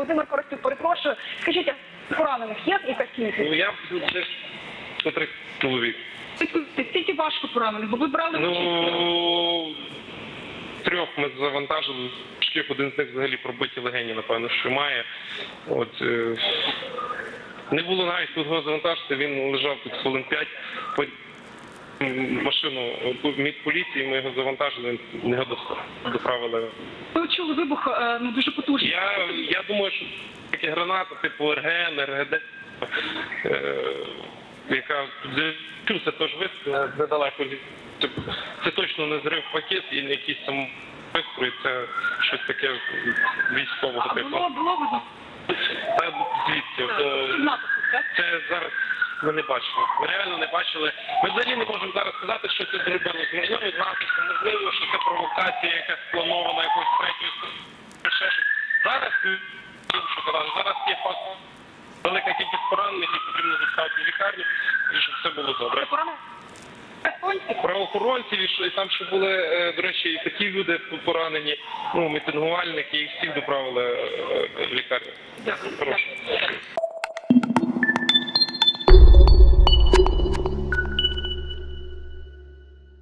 Володимир Коростюк, перепрошую. Скажіть, а поранених є якась Ну кількість? я це котрий чоловік. Скільки важко поранених? Бо ви брали участь? Ну трьох ми завантажили. Важких один з них взагалі пробиті легені, напевно, що має. От е, не було навіть тут його завантажити, він лежав тут хвилин п'ять. По- Машину від поліції ми його завантажили, не його доправили. Ви чули вибух е, ну, дуже потужний. Я, я думаю, що такі гранати, типу РГН, РГД, е, яка це теж вистріл недалеко. Це, це точно не зрив пакет і не якийсь там пристрій, це щось таке військового А типу. було, було видно? Та звідси. то- це зараз ми не бачили. Ми реально не бачили. Ми взагалі не можемо зараз сказати, що це зробилось. Можливо, знати, можливо, що це провокація, якась спланована, якось третьої сторони, щось. Зараз зараз є факт велика кількість поранених, і потрібно доставити в лікарню, і щоб все було добре. Правоохоронців, і що- і там ще були, е, до речі, і такі люди поранені, ну, мітингувальники, їх всіх доправили е, в лікарню. Дякую.